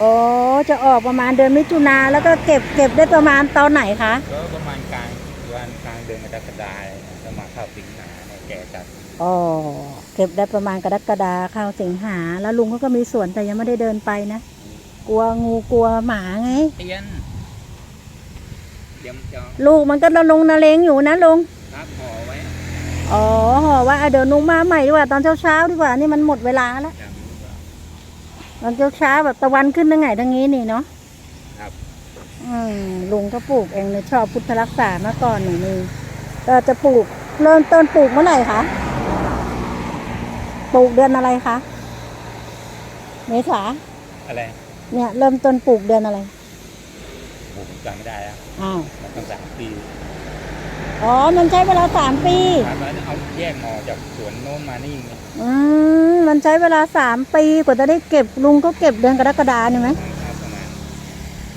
โอ้จะออกประมาณเดือนมิถุนาแล้วก็เก็บเก็บได้ประมาณตอนไหนคะก็ประมาณกลางวันกลางเดือนกรกฎาคมจะมาเข้าสิงหาเนี่ยแก่จัดอ๋อเก็บได้ประมาณกรกฎาเข้าสิงหา แล้วลุงเขาก็มีสวนแต่ยังไม่ได้เดินไปนะ กลัวงูกลัวหมาไงเตียนเตรียมจะลูกมันก็ระลงนาเลงอยู่นะลุงครับห่อไว้อ๋อห่อว่าอะเดี๋ยวลุงมาใหม่ดีกว่าตอนเช้าๆดีกว่านี่มันหมดเวลาแล้วอย่างนี้ก็ ตอนเช้าๆแบบตะวันขึ้นทั้งไงทั้งนี้นี่เนาะครับ อืมลุงก็ปลูกเองเลยชอบพุทธรักษามาก่อนหนึ่งนึงก็จะปลูกเริ่มต้นปลูกเมื่อไหร่คะปลูกเดือนอะไรคะเมษาอะไรเนี่ย เริ่มต้นปลูกเดือนอะไรผมจำไม่ได้แล้วอ้าวมันต้องสามปีอ๋อมันใช้เวลาสามปีครับแล้วเอาแยกหน่อจากสวนโน้นมานี่ไงอืม มันใช้เวลาสามปีกว่าจะได้เก็บลุงก็เก็บเดือนกรกฎาเนี่ยไหมครับประมาณ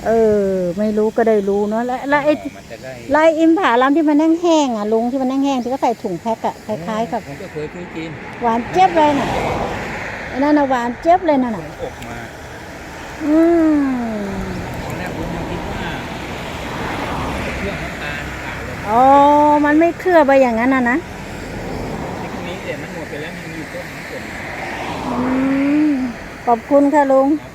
เออ ไม่รู้ก็ได้รู้เนาะและและไอ้หน่อมันจะได้ไล่อิมผาลัมที่มันแห้งๆอะลุงที่มันแห้งๆที่ก็ใส่ถุงแพ็คอะคล้ายๆกับผมก็เคยซื้อกินหวานเจี๊ยบเลยน่ะไอ้นั่นน่ะหวานเจี๊ยบเลยน่ะน่ะอบมาอืมตอนแรกผมยังคิดว่าเครื่องน้ำตาลขาดเลยอ๋อมันไม่เคลือบไปอย่างนั้นน่ะนะ ทีนี้เดี๋ยมันหมดไปแล้วมันมีต้นน้ำฝนอืมขอบคุณค่ะลุง ครับ